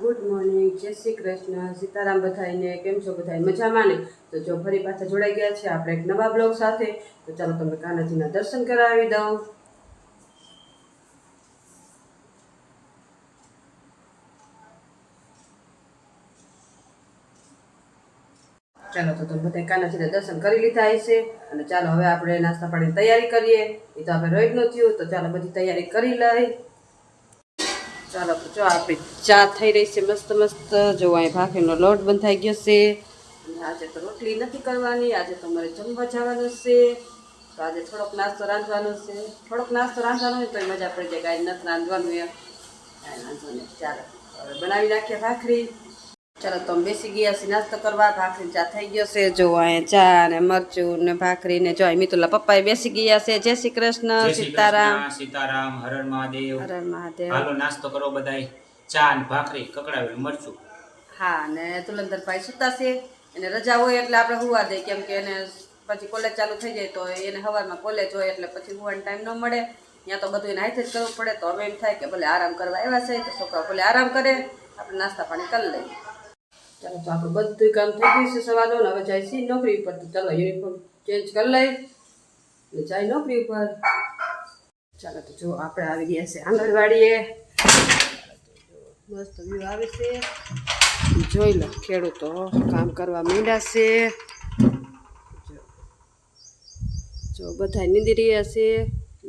Good morning જય શ્રી કૃષ્ણ. સીતારામ બધાઈને કેમ છો બધાય? મજામાં ને? તો જો ફરી પાછા જોડાઈ ગયા છે આપણે એક નવા બ્લોગ સાથે. તો ચાલો તમને કાનાજીના દર્શન કરાવી દઉં. ચાલો તો તમે બધા કાનાજીના દર્શન કરી લીધા હશે. અને ચાલો હવે આપણે નાસ્તા પાણીની તૈયારી કરીએ. એ તો આપણે રોજનું થયું. તો ચાલો બધી તૈયારી કરી લઈ. ચાલો જો આપણી ચા થઈ રહી છે મસ્ત મસ્ત. જો અહીં ભાખરીનો લોટ બંધાઈ ગયો છે. આજે તો રોટલી નથી કરવાની, આજે તો મારે જમવા જવાનું છે. તો આજે થોડોક નાસ્તો રાંધવાનો છે. થોડોક નાસ્તો રાંધવાનો હોય તો મજા પડી જાય, કાંઈ નથી રાંધવાનું એ કાંઈ વાંધો નહીં, ચાલો. હવે બનાવી નાખીએ ભાખરી. ચાલો તો બેસી ગયા છે નાસ્તો કરવા ભાખરી ચા થઈ ગયો છે. જો અહીંયા ચા ને મરચું ને ભાખરી ને જો અહીં મિતુલા પપ્પા બેસી ગયા છે. જય શ્રી કૃષ્ણ સીતારામ. સીતારામ હર હર મહાદેવ. હર હર મહાદેવ. હાલો નાસ્તો કરો બધાય. ચા ને ભાખરી કકડાવી મરચું. હા ને તુલંદર ભાઈ સુતા છે. એને રજા હોય એટલે આપણે હુવા દે કેમ કે એને પછી કોલેજ ચાલુ થઈ જાય તો એને સવારમાં કોલેજ હોય એટલે પછી હુવાનો ટાઈમ ન મળે. ત્યાં તો બધું એને હાથે જ કરવું પડે. તો હવે એમ થાય કે ભલે આરામ કરવા આવ્યા છે તો છોકરા ભલે આરામ કરે. આપણે નાસ્તા પાણી કરી લઈએ. ચાલો તો આપણું બધું કામ થઈ ગયું છે સવારનું ને હવે જાય છે નોકરી ઉપર તો ચાલો યુનિફોર્મ ચેન્જ કરી લઈ ને જાય નોકરી ઉપર ચાલો તો જો આપણે આવી ગયા છે આંગણવાડીએ મસ્ત વ્યૂ આવે છે જોઈ લો ખેડૂતો કામ કરવા માંડ્યા છે જો. જો બધા નીંદી રહ્યા છે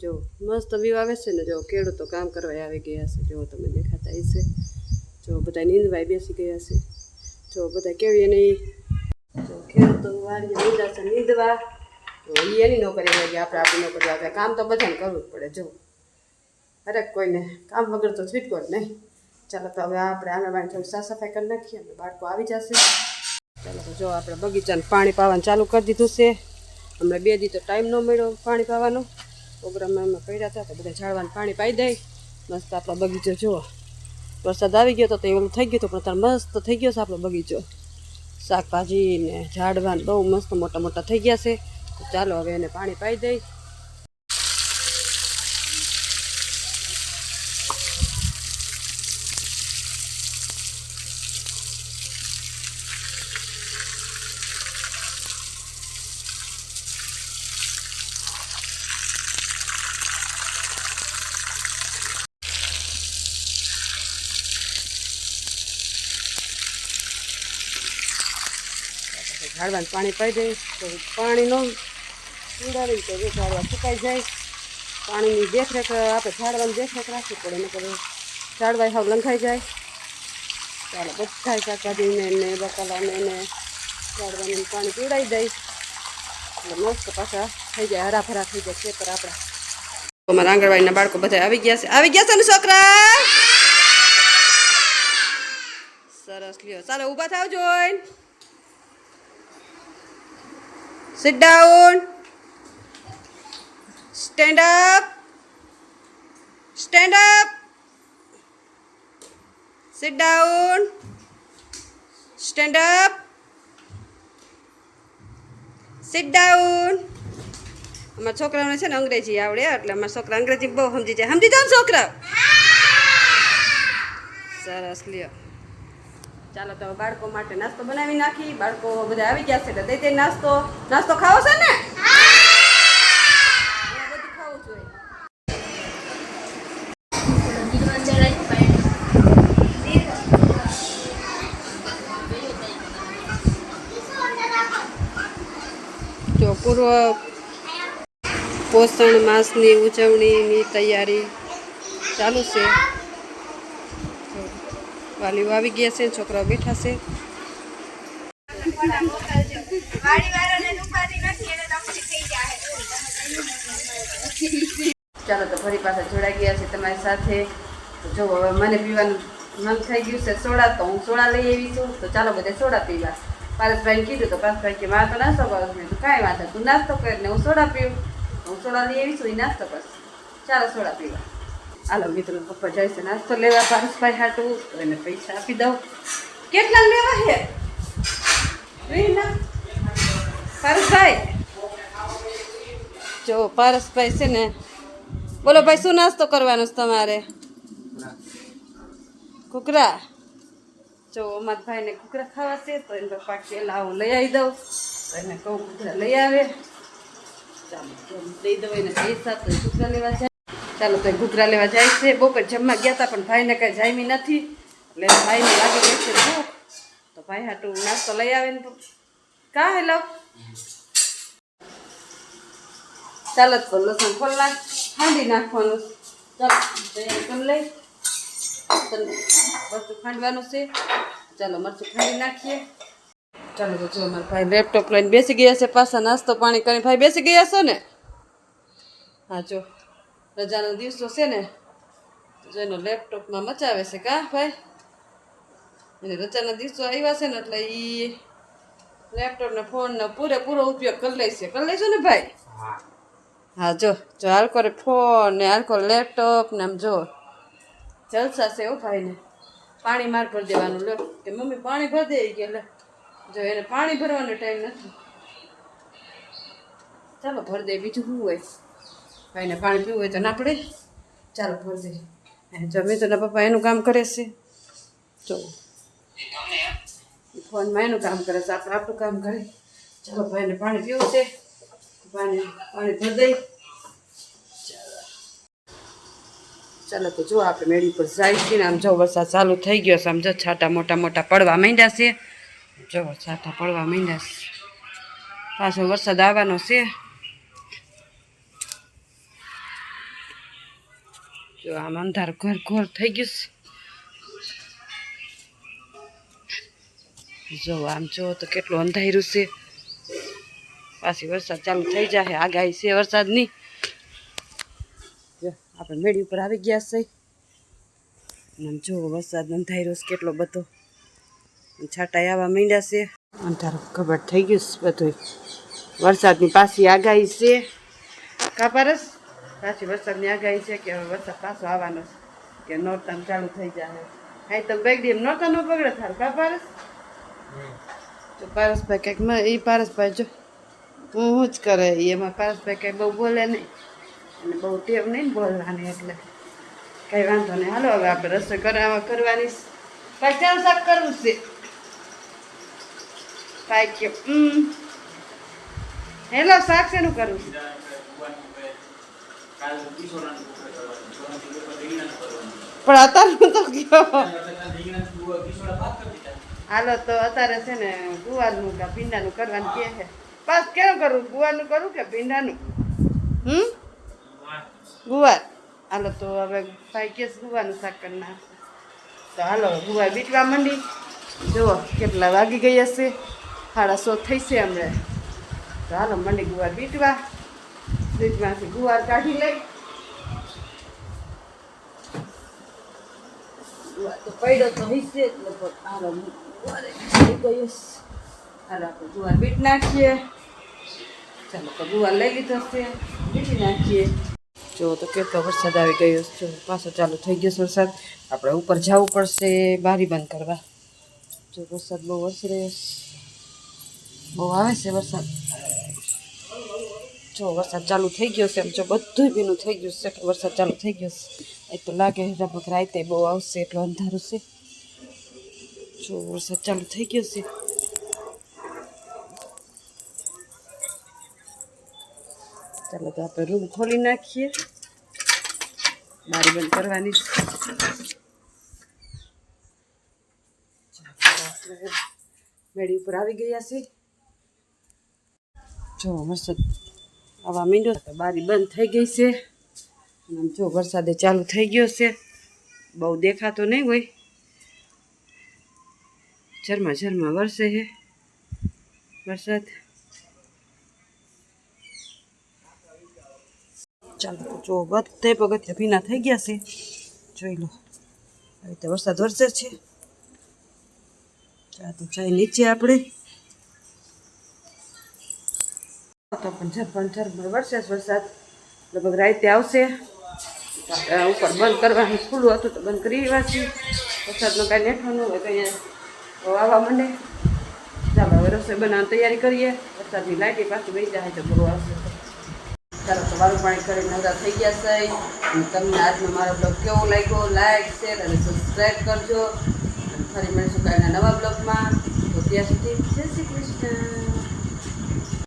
જો મસ્ત વ્યૂ આવે છે ને જો ખેડૂતો કામ કરવા આવી ગયા છે જો તમે દેખાતા હશે જો બધા નીંદવાય બેસી ગયા છે જો બધા કેવી નહીં? જો ખેડૂતો વાડીએ નીંદા છે નીંદવા તો એની નોકરી લાગી આપણે આપણી નોકરી લાગે કામ તો બધાને કરવું જ પડે, જો. હરેક કોઈને કામ વગર તો છૂટકો જ નહીં. ચાલો તો હવે આપણે આંગણવાડી થોડી સાફ સફાઈ કરી નાખીએ અને બાળકો આવી જશે. ચાલો તો જો આપણે બગીચાને પાણી પાવાનું ચાલુ કરી દીધું છે. હમણાં બે દી તો ટાઈમ ન મળ્યો પાણી પાવાનો. પ્રોગ્રામમાં એમાં પડ્યા હતા તો બધા ઝાડવાને પાણી પાઈ દઈ મસ્ત આપણો બગીચો જુઓ. વરસાદ આવી ગયો તો તે ઓલું થઈ ગયું હતું, પણ અત્યારે મસ્ત થઈ ગયો છે આપણો બગીચો. શાકભાજી ને ઝાડવાન બહુ મસ્ત મોટા મોટા થઈ ગયા છે. ચાલો હવે એને પાણી પાઈ દઈ. ઝાડવાને પાણી પાઈ દઈશ તો પાણી ન પીવડાવી તો એ ઝાડવા સુકાઈ જાય. પાણીની દેખરેખ આપણે ઝાડવાની દેખરેખ રાખવી પડે, નકર ઝાડવા હાવ લંઘાઈ જાય. ચાલો બધા શાકભાજીને ને બકાલાને ને ઝાડવાનું પાણી પીવડાવી દઈ. એટલે મસ્ત પાછા થઈ જાય, હરાભરા થઈ જાય ખેતર આપણા. અમારા આંગણવાડીના બાળકો બધા આવી ગયા છે. આવી ગયા છે ને છોકરા? સરસ, લ્યો. ચાલો, ઊભા થાવ join. Sit down. Stand up. Stand up. Sit down. Stand up. Sit down. અમારા છોકરાઓને છે ને અંગ્રેજી આવડે એટલે અમારા છોકરા અંગ્રેજી બહુ સમજી જાય સમજી ને છોકરા સરસ લ્યો ચાલો તો બાળકો માટે નાસ્તો બનાવી નાખી. બાળકો બધા આવી ગયા છે એટલે દઈ દઈ નાસ્તો. નાસ્તો ખાવો છે ને? બધું ખાવું જોઈએ જો પૂર્વ પોષણ માસની ઉજવણીની તૈયારી ચાલુ છે. વાલીઓ આવી ગયા છે, છોકરાઓ બેઠા છે. ચાલો તો ફરી પાછા જોડાઈ ગયા છે તમારી સાથે. જો હવે મને પીવાનું મન થઈ ગયું છે સોડા, તો હું સોડા લઈ આવી છું. તો ચાલો બધે સોડા પીવા. પારસભાઈ કીધું તો પારસભાઈ કે, મારે તો નાસ્તો કરો મેં તો કાંઈ વાંધો તું નાસ્તો કર ને હું સોડા પીવું. હું સોડા લઈ આવી છું એ નાસ્તો કરશું. ચાલો સોડા પીવા. હાલો મિત્રો, પપ્પા જાય છે નાસ્તો લેવા. પારસભાઈ હાટું તો એને પૈસા આપી દઉં. કેટલા લેવા છે? પારસભાઈ જો પારસભાઈ છે ને, બોલો ભાઈ, શું નાસ્તો કરવાનો છે તમારે? કુકરા જો અમારા ભાઈને કુકરા ખાવા છે, તો એને પપ્પા કેલા હું લઈ આવી દઉં. એને કહું કુકરા લઈ આવે. ચાલો દઈ દઉં એને પૈસા, તો કુકરા લેવા જાય. ચાલો તો ઘૂઘરા લેવા જાય છે. બપોર જમવા ગયા હતા પણ ભાઈને કાંઈ જામી નથી. એટલે ભાઈને લાગી ગઈ છે ભૂખ તો ભાઈ હાટું નાસ્તો લઈ આવે ને કા હેલો ચાલો તો લસણ ખોલ નાખ ખાંડી નાખવાનું. ચાલો લઈ. મરચું ખાંડવાનું છે. ચાલો, મરચું ખાંડી નાખીએ. ચાલો, તો જો અમારા ભાઈ લેપટોપ લઈને બેસી ગયા છે, પાછા નાસ્તો પાણી કરીને. ભાઈ બેસી ગયા છો ને? હા, જો. રજાનો દિવસો છે ને જો એનો લેપટોપમાં મચાવે છે કા ભાઈ? એને રજાના દિવસો આવ્યા છે ને એટલે એ લેપટોપ ને ફોન નો પૂરેપૂરો ઉપયોગ કરી લેશે કરી લેજો ને ભાઈ? હા. હા જો જો હાલકો રે ફોન ને હાલકો લેપટોપ ને આમ જો જલસા છે હો ભાઈને પાણી માર ભરી દેવાનું. લો કે મમ્મી પાણી ભરી દે કે લે. જો એને પાણી ભરવાનો ટાઈમ નથી. ચાલો ભરી દે બીજું શું હોય? ભાઈને પાણી પીવું હોય તો ના પડે. ચાલો ભરી દે હે, જો તો ના પપ્પા એનું કામ કરે છે. તો ફોનમાં એનું કામ કરે છે આપણે આપણું કામ કરે. ચાલો ભાઈને પાણી પીવું છે. પાણી પાણી ભરી દઈ ચાલો તો જો આપણે મેળી પર જાય છે ને આમ જો વરસાદ ચાલુ થઈ ગયો છે આમ જો છાટા મોટા મોટા પડવા માંડ્યા છે. જો છાટા પડવા માંડ્યા છે. પાછો વરસાદ આવવાનો છે. જો આમ અંધાર ઘર ઘોર થઈ ગયું છે. જો આમ જો તો કેટલું અંધાર્યું છે. પાછી વરસાદ ચાલુ થઈ જાય આગાહી છે વરસાદની. આપણે મેળી ઉપર આવી ગયા છે. અને જો વરસાદ અંધાર્યો છે કેટલો બધો. છાટા આવવા માંડ્યા છે. અંધારો ખબર થઈ ગયું છે બધું વરસાદની પાછી આગાહી છે. કાપારસ પાછી વરસાદની આગાહી છે કે હવે વરસાદ પાછો આવવાનો છે કે નોરતા ચાલુ થઈ જાય હા તો બેગડી એમ નોરતા નો થાર કા પારસ? તો પારસભાઈ કંઈક મ- એ પારસભાઈ જો હું હું જ કરે એમાં પારસભાઈ કંઈ બહુ બોલે નહીં અને બહુ ટેવ નહીં બોલવાની એટલે. કંઈ વાંધો નહીં હાલો હવે આપણે રસોઈ કરવામાં કરવાની ચાલ શાક કરવું છે. કાંઈ કે હમ. હેલો શાક શેનું કરવું છે કાલ કિશોરાનું કરવાનું રીંગણાનું કરવાનું પણ અત્યારે તો કયો? હાલો તો અત્યારે છે ને ગુવારનું કે ભીંડાનું કરવાનું કહે છે. પાસ કેવું કરવું ગુવારનું કરું કે ભીંડાનું? હમ? ગુવાર. હાલો તો હવે ભાઈ કેસ ગુવાનું શાક કરી નાખશે. તો હાલો ગુવાર બીટવા માંડી. જુઓ કેટલા વાગી ગઈ હશે સાડા સો થઈ છે હમણાં. તો હાલો મંડી ગુવાર બીટવા. બીટમાંથી ગુવાર કાઢી લઈ. તો પડ્યો તો ગુવારે બીટ નાખીએ. ચાલો તો ગુવાર લઈ લીધો છે. બીટી નાખીએ. જો તો કેટલો વરસાદ આવી ગયો પાછો ચાલુ થઈ ગયો વરસાદ. આપણે ઉપર જવું પડશે, બારી બંધ કરવા. જો વરસાદ બહુ વરસી રહ્યો બહુ આવે છે વરસાદ. જો વરસાદ ચાલુ થઈ ગયો છે એમ જો બધું ભીનું થઈ ગયું છે એટલે વરસાદ ચાલુ થઈ ગયો છે. એ તો લાગે લગભગ રાતે બહુ આવશે એટલું અંધારું છે. જો વરસાદ ચાલુ થઈ ગયો છે. ચાલો તો આપણે રૂમ ખોલી નાખીએ. બારી બંધ કરવાની છે. ચાલો, આપણે મેળી ઉપર આવી ગયા છે જો વરસાદ આવા મીંડો બારી બંધ થઈ ગઈ છે. અને જો વરસાદે ચાલુ થઈ ગયો છે. બહુ દેખાતો નહીં હોય. ઝરમા ઝરમા વરસે છે. વરસાદ. ચાલો જો બધે પગથિયા ભીના થઈ ગયા છે. જોઈ લો. આવી રીતે વરસાદ વરસે છે. ચા તો ચાય નીચે આપણે. તો પંચર પંચર વરસે વરસાદ. લગભગ રાતે આવશે. ઉપર બંધ કરવાનું ખુલ્લું હતું તો બંધ કરી એવા છીએ વરસાદનો કાંઈ નેઠવાનું હોય તો આવવા માંડે. ચાલો, હવે રસોઈ બનાવવાની તૈયારી કરીએ. વરસાદની લાઈટી પાછી વહી જાય, તો બહુ આવશે. ચાલો, તો વારું પાણી કરી નવરા થઈ ગયા છે. તમને આજનો મારો બ્લોગ કેવો લાગ્યો? લાઈક શેર અને સબસ્ક્રાઈબ કરજો. ફરી મળીશું કાલના નવા બ્લોગમાં તો ત્યાં સુધી જય શ્રી કૃષ્ણ.